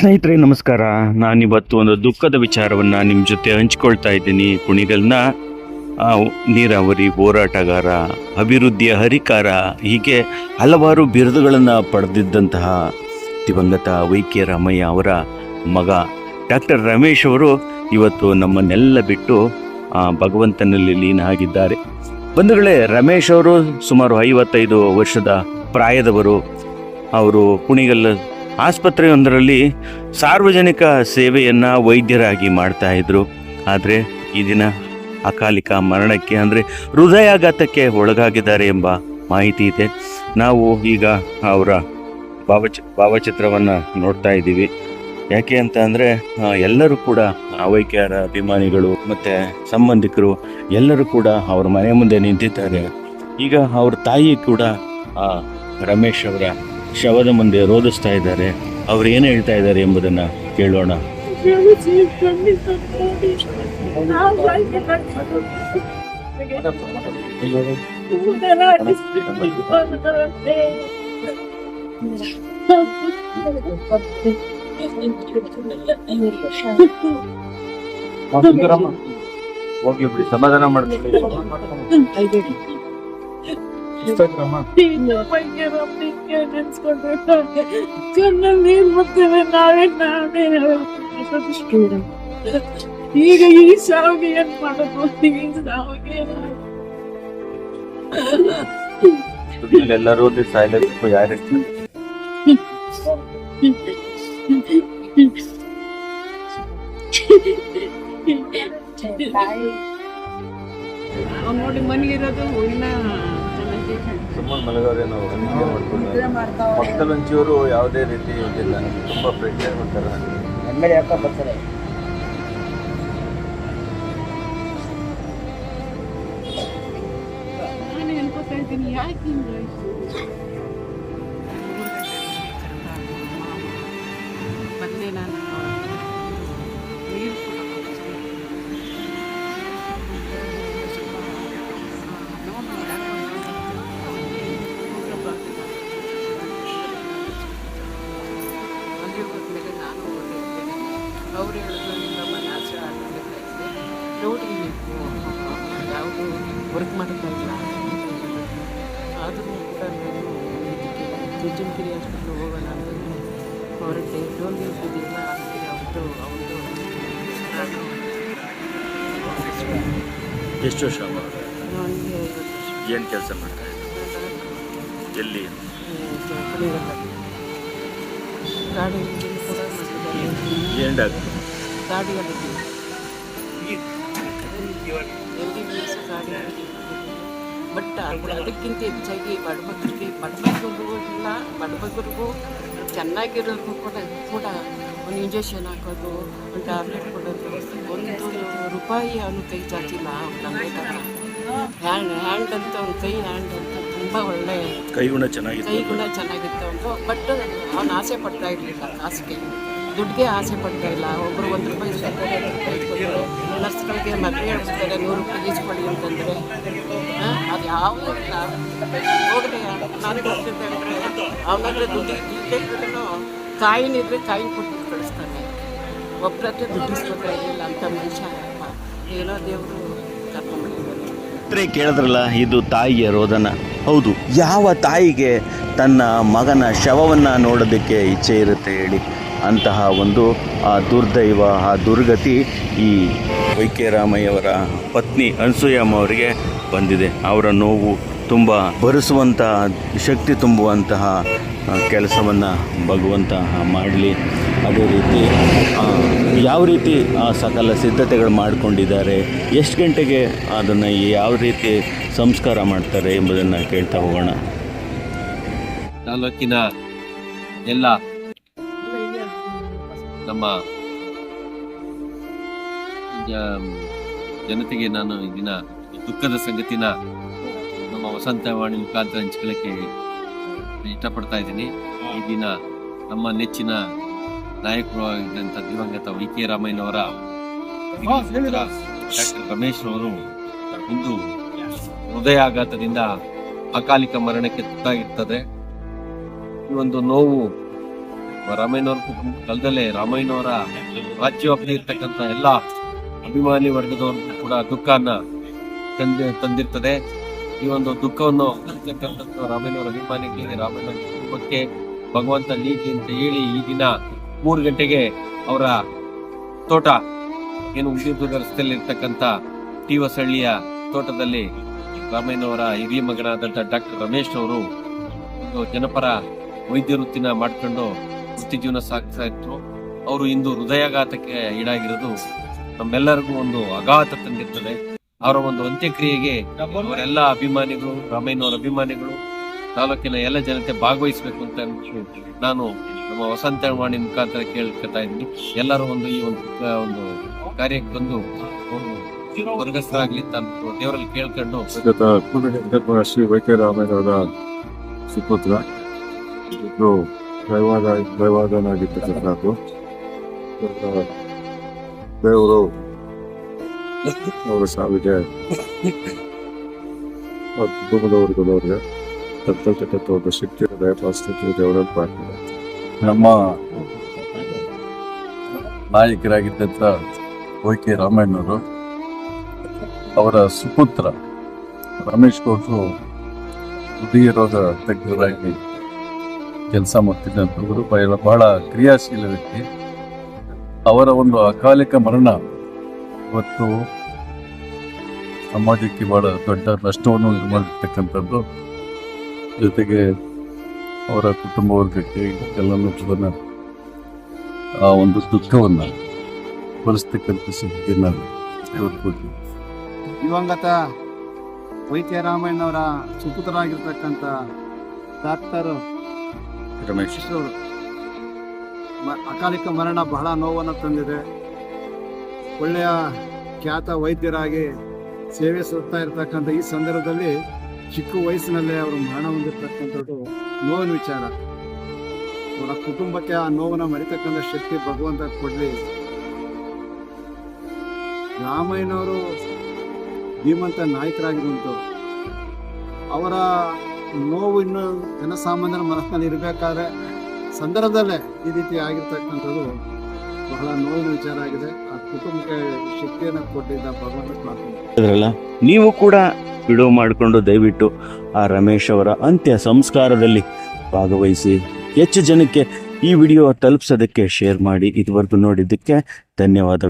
ಸ್ನೇಹಿತರೆ, ನಮಸ್ಕಾರ. ನಾನಿವತ್ತು ಒಂದು ದುಃಖದ ವಿಚಾರವನ್ನು ನಿಮ್ಮ ಜೊತೆ ಹಂಚಿಕೊಳ್ತಾ ಇದ್ದೀನಿ. ಕುಣಿಗಲ್ನ ನೀರಾವರಿ ಹೋರಾಟಗಾರ, ಅಭಿವೃದ್ಧಿಯ ಹರಿಕಾರ, ಹೀಗೆ ಹಲವಾರು ಬಿರುದುಗಳನ್ನು ಪಡೆದಿದ್ದಂತಹ ದಿವಂಗತ ವೈ ಕೆ ರಾಮಯ್ಯ ಅವರ ಮಗ ಡಾಕ್ಟರ್ ರಮೇಶ್ ಅವರು ಇವತ್ತು ನಮ್ಮನ್ನೆಲ್ಲ ಬಿಟ್ಟು ಭಗವಂತನಲ್ಲಿ ಲೀನ ಆಗಿದ್ದಾರೆ ಬಂಧುಗಳೇ, ರಮೇಶ್ ಅವರು ಸುಮಾರು ಐವತ್ತೈದು ವರ್ಷದ ಪ್ರಾಯದವರು. ಅವರು ಕುಣಿಗಲ್ ಆಸ್ಪತ್ರೆಯೊಂದರಲ್ಲಿ ಸಾರ್ವಜನಿಕ ಸೇವೆಯನ್ನು ವೈದ್ಯರಾಗಿ ಮಾಡ್ತಾ ಇದ್ರು. ಆದರೆ ಈ ದಿನ ಅಕಾಲಿಕ ಮರಣಕ್ಕೆ ಅಂದರೆ ಹೃದಯಾಘಾತಕ್ಕೆ ಒಳಗಾಗಿದ್ದಾರೆ ಎಂಬ ಮಾಹಿತಿ ಇದೆ. ನಾವು ಈಗ ಅವರ ಭಾವಚಿ, ಭಾವಚಿತ್ರವನ್ನು ನೋಡ್ತಾ ಇದ್ದೀವಿ. ಯಾಕೆ ಅಂತ ಅಂದರೆ ಎಲ್ಲರೂ ಕೂಡ ಅವೈಕ್ಯರ ಅಭಿಮಾನಿಗಳು ಮತ್ತು ಸಂಬಂಧಿಕರು ಎಲ್ಲರೂ ಕೂಡ ಅವ್ರ ಮನೆ ಮುಂದೆ ನಿಂತಿದ್ದಾರೆ. ಈಗ ಅವ್ರ ತಾಯಿ ಕೂಡ ರಮೇಶ್ ಅವರ ಶವದ ಮುಂದೆ ರೋಧಿಸ್ತಾ ಇದ್ದಾರೆ. ಅವ್ರು ಏನು ಹೇಳ್ತಾ ಇದ್ದಾರೆ ಎಂಬುದನ್ನು ಕೇಳೋಣ. ಹೋಗ್ಲಿ ಬಿಡಿ. ಸಮಾಧಾನ ಮಾಡ್ಕೊಳ್ಳಿ. ನೀರ್ ಬರ್ತೇವೆ ನಾವೇ ನಾವೇ ಈಗ ಈ ಸಾವಿಗೆ ಏನ್ ಮಾಡೋದು? ಈ ಸಾವಿಗೆ ಎಲ್ಲರೂ ಯಾರು ಅವ್ನ್ ನೋಡಿ ಮನೆಗಿರೋದು ಇನ್ನ ಚೆನ್ನಾಗಿ ಮಾಡ್ಕೊಂಡು ಪಕ್ಕದಲ್ಲಿ ಒಂಚೂರು ಯಾವುದೇ ರೀತಿ ಇದಿಲ್ಲ. ತುಂಬ ಫ್ರೆಂಡ್ ಆಗ್ಬಿಡ್ತಾರೆ ಎಮ್ಮೆಲೆ ಯಾಕೆ ಬರ್ತಾರೆ. ನಾನು ಅನ್ಕೋತಾ ಇದ್ದೀನಿ ಯಾಕೆ ಬಂದೆ ನಾನು. ಆದರೂ ಕೂಡ ನಾನು ಇದಕ್ಕೆ ಹಾಸ್ಪಿಟ್ಲಿಗೆ ಹಾಸ್ಪಿಟ್ಲ್ ಹೋಗೋಣ ಅಂತಂದರೆ ಹೊರಟೆ. ಡೋಂಗಿ ಇದೆಯಲ್ಲ ಅದಕ್ಕೆ ಅವ್ರದ್ದು ನಾನು ಎಷ್ಟು ವರ್ಷ ನನಗೆ ಏನು ಕೆಲಸ ಮಾಡ್ತಾ ಇದ್ದಾರೆ ಎಲ್ಲಿ? ಗಾಡಿ ಕೂಡ ಏನು ಡಾಕ್ಟರ್ ಗಾಡಿ ಡಿ ಬಿ ಎಸ್ ಗಾಡಿ? ಬಟ್ ಅದು ಅದಕ್ಕಿಂತ ಹೆಚ್ಚಾಗಿ ಬಡಬಗ್ಗರಿಗೆ ಬಡಬಗ್ಗರಿಗೂ ಇಲ್ಲ ಬಡಬಗ್ಗರಿಗೂ ಚೆನ್ನಾಗಿರೋರಿಗೂ ಕೂಡ ಕೂಡ ಒಂದು ಇಂಜೆಕ್ಷನ್ ಹಾಕೋದು ಒಂದು ಟ್ಯಾಬ್ಲೆಟ್ ಕೊಡೋದು ಒಂದು ರೂಪಾಯಿ ಅವನು ಕೈ ಚಾಚಿಲ್ಲ ನಮಗೆ ಹ್ಯಾಂಡ್ ಹ್ಯಾಂಡ್ ಅಂತ ಒಂದು ಕೈ ಹ್ಯಾಂಡ್ ಅಂತ ತುಂಬ ಒಳ್ಳೆ ಕೈ ಗುಣ ಕೈಗುಣ ಕೈ ಗುಣ ಚೆನ್ನಾಗಿತ್ತು ಅವನು ಬಟ್ ಅವನು ಆಸೆ ಪಡ್ತಾ ಇರಲಿಲ್ಲ ಹಾಸಿಗೆ ದುಡ್ಡಿಗೆ ಆಸೆ ಪಡ್ತಾ ಇಲ್ಲ. ಒಬ್ಬರು ಒಂದು ರೂಪಾಯಿ ಇಸ್ಕೊತಾರೆ ನರ್ಸ್ಗಳಿಗೆ ಮದುವೆ ಹೇಳ್ತಾರೆ ನೂರು ರೂಪಾಯಿ ಈಸ್ಕೊಳ್ಳಿ ಅಂತಂದರೆ. ಇಲ್ಲ ಹೋದ್ರೆ ನಾನು ಅಂದರೆ ಅವನ ಹತ್ರ ದುಡ್ಡು ಇಲ್ಲದೆ ಇದ್ರೂ ಕಾಯಿನಿದ್ರೆ ಕಾಯಿನ ಕೊಟ್ಟು ಕಳಿಸ್ತಾನೆ. ಒಬ್ಬರ ಹತ್ರ ದುಡ್ಡು ಇಸ್ಕೊತಾ ಇರಲಿಲ್ಲ ಅಂತ ಮನುಷ್ಯ. ಏನೋ ದೇವರು ಕೇಳಿದ್ರಲ್ಲ, ಇದು ತಾಯಿಯ ರೋದನ. ಹೌದು, ಯಾವ ತಾಯಿಗೆ ತನ್ನ ಮಗನ ಶವವನ್ನು ನೋಡೋದಕ್ಕೆ ಇಚ್ಛೆ ಇರುತ್ತೆ ಹೇಳಿ. ಅಂತಹ ಒಂದು, ಆ ದುರ್ದೈವ, ಆ ದುರ್ಗತಿ ಈ ವೈಕೆ ರಾಮಯ್ಯವರ ಪತ್ನಿ ಅನ್ಸೂಯಮ್ಮ ಅವರಿಗೆ ಬಂದಿದೆ. ಅವರ ನೋವು ತುಂಬ ಭರಿಸುವಂತಹ ಶಕ್ತಿ ತುಂಬುವಂತಹ ಕೆಲಸವನ್ನು ಭಗವಂತ ಮಾಡಲಿ. ಅದೇ ರೀತಿ ಯಾವ ರೀತಿ, ಆ, ಸಕಲ ಸಿದ್ಧತೆಗಳು ಮಾಡಿಕೊಂಡಿದ್ದಾರೆ, ಎಷ್ಟು ಗಂಟೆಗೆ ಅದನ್ನು ಯಾವ ರೀತಿ ಸಂಸ್ಕಾರ ಮಾಡ್ತಾರೆ ಎಂಬುದನ್ನು ಕೇಳ್ತಾ ಹೋಗೋಣ. ತಾಲೂಕಿನ ಎಲ್ಲ ನಮ್ಮ ಜನತೆಗೆ ನಾನು ಇದನ್ನು ದುಃಖದ ಸಂಗತಿನ ನಮ್ಮ ವಸಂತವಾಣಿ ಮುಖಾಂತರ ಹಂಚ್ಕೊಳ್ಳಕ್ಕೆ ಇಷ್ಟಪಡ್ತಾ ಇದ್ದೀನಿ. ಈ ದಿನ ನಮ್ಮ ನೆಚ್ಚಿನ ನಾಯಕರು ಆಗಿದ್ದಂಥ ದಿವಂಗತ ವೈ ಕೆ ರಾಮಯ್ಯನವರ ಡಾಕ್ಟರ್ ರಮೇಶ್ ಅವರು ಇಂದು ಹೃದಯಾಘಾತದಿಂದ ಅಕಾಲಿಕ ಮರಣಕ್ಕೆ ತುತ್ತಾಗಿರ್ತದೆ. ಈ ಒಂದು ನೋವು ರಾಮಯ್ಯನವ್ರ ಕುಟುಂಬ ಕಾಲದಲ್ಲೇ ರಾಮಯ್ಯನವರ ರಾಜ್ಯವ್ಯಾಪ್ತಿ ಇರ್ತಕ್ಕಂಥ ಎಲ್ಲ ಅಭಿಮಾನಿ ವರ್ಗದವ್ರಿಗೂ ಕೂಡ ದುಃಖನ ತಂದಿ, ತಂದಿರ್ತದೆ. ಈ ಒಂದು ದುಃಖವನ್ನು ರಾಮಯ್ಯನವರ ಅಭಿಮಾನಿಗಳಿಗೆ ರಾಮಯ್ಯ ಕುಟುಂಬಕ್ಕೆ ಭಗವಂತ ನೀತಿ ಅಂತ ಹೇಳಿ ಈ ದಿನ ಮೂರು ಗಂಟೆಗೆ ಅವರ ತೋಟ, ಏನು ಉದ್ಯೋಗ ರಸ್ತೆಯಲ್ಲಿ ಟಿ ವಸಳ್ಳಿಯ ತೋಟದಲ್ಲಿ ರಾಮಯ್ಯನವರ ಹಿರಿಯ ಮಗನಾದಂಥ ಡಾಕ್ಟರ್ ರಮೇಶ್ ಅವರು ಒಂದು ಜನಪರ ವೈದ್ಯ ವೃತ್ತಿನ ಮಾಡ್ಕೊಂಡು ವೃತ್ತಿ ಜೀವನ ಸಾಗಿಸ್ತಾ ಇದ್ರು. ಅವರು ಇಂದು ಹೃದಯಾಘಾತಕ್ಕೆ ಈಡಾಗಿರೋದು ನಮ್ಮೆಲ್ಲರಿಗೂ ಒಂದು ಆಘಾತ ತಂದಿರ್ತದೆ. ಅವರ ಒಂದು ಅಂತ್ಯಕ್ರಿಯೆಗೆ ಅವರೆಲ್ಲ ಅಭಿಮಾನಿಗಳು ರಾಮಯ್ಯನವರ ಅಭಿಮಾನಿಗಳು, ತಾಲೂಕಿನ ಎಲ್ಲ ಜನತೆ ಭಾಗವಹಿಸಬೇಕು ಅಂತ ನಾನು ನಮ್ಮ ವಸಂತ ವಾಣಿ ಮುಖಾಂತರ ಕೇಳ್ಕೊತಾ ಇದ್ದೀನಿ. ಎಲ್ಲರೂ ಒಂದು ಈ ಒಂದು ಒಂದು ಕಾರ್ಯಕ್ಕೆ ಬಂದು ವರ್ಗಸ್ಥರಾಗ್ಲಿ ಅಂತ ದೇವರಲ್ಲಿ ಕೇಳ್ಕೊಂಡು ಶ್ರೀ ವೈಕೆ ಶ್ರೀ ವೈದ್ಯರಾಮಯ್ಯನವರ ಸುಪುತ್ರ. ಇಬ್ರು ದೈವಾದ, ದೈವಾದನಾಗಿರ್ತಕ್ಕಂಥದ್ದು. ದೇವರು ಶಕ್ತಿ ದಯಪಾಲಿಸ್ತಿತ್ತು ದೇವರಲ್ಲಿ ಪ್ರಾರ್ಥನೆ ನಮ್ಮ ನಾಯಕರಾಗಿದ್ದಂಥ ವೈ ಕೆ ರಾಮಯ್ಯನವರು ಅವರ ಸುಪುತ್ರ ರಮೇಶ್ ಗೌಡರು ಹೃದಯ ರೋಗ ತಜ್ಞರಾಗಿ ಕೆಲಸ ಮಾಡ್ತಿದ್ದಂಥವರು ಬಹಳ ಕ್ರಿಯಾಶೀಲ ವ್ಯಕ್ತಿ. ಅವರ ಒಂದು ಅಕಾಲಿಕ ಮರಣ ಇವತ್ತು ಸಮಾಜಕ್ಕೆ ಬಹಳ ದೊಡ್ಡ ನಷ್ಟವನ್ನು ಇದು ಮಾಡಿರ್ತಕ್ಕಂಥದ್ದು ಜೊತೆಗೆ ಅವರ ಕುಟುಂಬ ವರ್ಗಕ್ಕೆ ಎಲ್ಲನೂ ಕೂಡ ಆ ಒಂದು ದುಃಖವನ್ನು ಸ್ಥಿತಿಯನ್ನು ನಾನು ಕೊಡ್ಲಿ. ದಿವಂಗತ ರಾಮಣ್ಣವರ ಸುಪುತ್ರರಾಗಿರ್ತಕ್ಕಂಥ ಡಾಕ್ಟರ್ ರಮೇಶ್. ಅವರು ಮ- ಅಕಾಲಿಕ ಮರಣ ಬಹಳ ನೋವನ್ನು ತಂದಿದೆ. ಒಳ್ಳೆಯ ಖ್ಯಾತ ವೈದ್ಯರಾಗಿ ಸೇವೆ ಸುತ್ತಾ ಇರತಕ್ಕಂಥ ಈ ಸಂದರ್ಭದಲ್ಲಿ ಚಿಕ್ಕ ವಯಸ್ಸಿನಲ್ಲೇ ಅವರು ಮರಣ ಹೊಂದಿರ್ತಕ್ಕಂಥದ್ದು ನೋವಿನ ವಿಚಾರ. ಅವರ ಕುಟುಂಬಕ್ಕೆ ಆ ನೋವನ್ನು ಮರಿತಕ್ಕಂಥ ಶಕ್ತಿ ಭಗವಂತ ಕೊಡಲಿ. ರಾಮಯ್ಯನವರು ಧೀಮಂತ ನಾಯಕರಾಗಿರುವಂಥವ್ರು. ಅವರ ನೋವು ಇನ್ನು ಜನಸಾಮಾನ್ಯರ ಮನಸ್ಸಿನಲ್ಲಿ ಇರಬೇಕಾದ್ರೆ ಸಂದರ್ಭದಲ್ಲೇ ಈ ರೀತಿ ಆಗಿರ್ತಕ್ಕಂಥದ್ದು ಬಹಳ ನೋವಿನ ವಿಚಾರ ಆಗಿದೆ. ಕುಟುಂಬಕ್ಕೆ ನೀವು ಕೂಡ ವಿಡಿಯೋ ಮಾಡಿಕೊಂಡು ದಯವಿಟ್ಟು ಆ ರಮೇಶ್ ಅವರ ಅಂತ್ಯ ಸಂಸ್ಕಾರದಲ್ಲಿ ಭಾಗವಹಿಸಿ, ಹೆಚ್ಚು ಜನಕ್ಕೆ ಈ ವಿಡಿಯೋ ತಲುಪಿಸೋದಕ್ಕೆ ಶೇರ್ ಮಾಡಿ ಇದುವರೆಗೂ ನೋಡಿದ್ದಕ್ಕೆ ಧನ್ಯವಾದಗಳು.